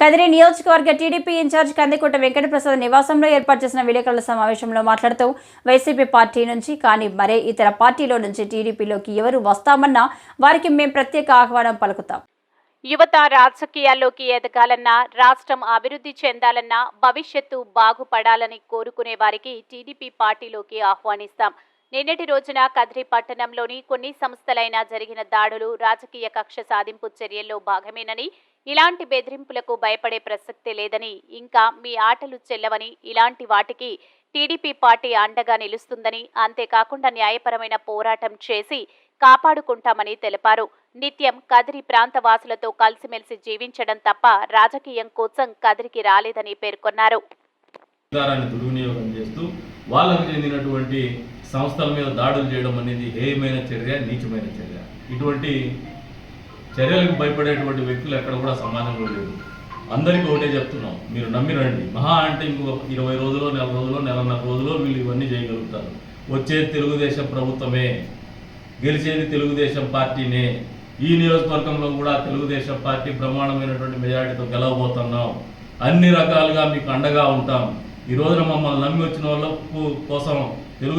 కదిరి నియోజకవర్గ TDP incharge కందికోట Venkata Prasad నివాసంలో ఏర్పాటు చేసిన విలేకరుల సమావేశంలో మాట్లాడుతూ వైసీపీ పార్టీ నుంచి కానీ మరే ఇతర పార్టీలో నుంచి టీడీపీలోకి ఎవరు వస్తామన్నా వారికి మేము ప్రత్యేక ఆహ్వానం పలుకుతాం. యువత రాజకీయాల్లోకి ఎదగాలన్నా రాష్ట్రం అభివృద్ధి చెందాలన్నా భవిష్యత్తు బాగుపడాలని కోరుకునే వారికి టీడీపీ పార్టీలోకి ఆహ్వానిస్తాం. నిన్నటి రోజున కద్రి పట్టణంలోని కొన్ని సంస్థలైన జరిగిన దాడులు రాజకీయ కక్ష సాధింపు చర్యల్లో భాగమేనని ఇలాంటి బెదిరింపులకు భయపడే ప్రసక్తే లేదని ఇంకా మీ ఆటలు చెల్లవని ఇలాంటి వాటికి టీడీపీ పార్టీ అండగా నిలుస్తుందని అంతేకాకుండా న్యాయపరమైన పోరాటం చేసి కాపాడుకుంటామని తెలిపారు. నిత్యం కదిరి ప్రాంత వాసులతో కలిసిమెలిసి జీవించడం తప్ప రాజకీయం కోసం కదిరికి రాలేదని పేర్కొన్నారు. వాళ్ళకు చెందినటువంటి సంస్థల మీద దాడులు చేయడం అనేది హేయమైన చర్య నీచమైన చర్య. ఇటువంటి చర్యలకు భయపడేటువంటి వ్యక్తులు ఎక్కడ కూడా సమాజంలో లేదు అందరికీ ఒకటే చెప్తున్నాం మీరు నమ్మి రండి. మహా అంటే ఇంకో ఇరవై రోజులు నెల రోజులు నెలన్నర రోజులు వీళ్ళు ఇవన్నీ చేయగలుగుతారు. వచ్చేది తెలుగుదేశం ప్రభుత్వమే గెలిచేది తెలుగుదేశం పార్టీనే. ఈ నియోజకవర్గంలో కూడా తెలుగుదేశం పార్టీ బ్రహ్మాండమైనటువంటి మెజారిటీతో గెలవబోతున్నాం. అన్ని రకాలుగా మీకు అండగా ఉంటాం. ఈ రోజున మమ్మల్ని నమ్మి వచ్చిన వాళ్ళ కోసం తెలుగుదేశం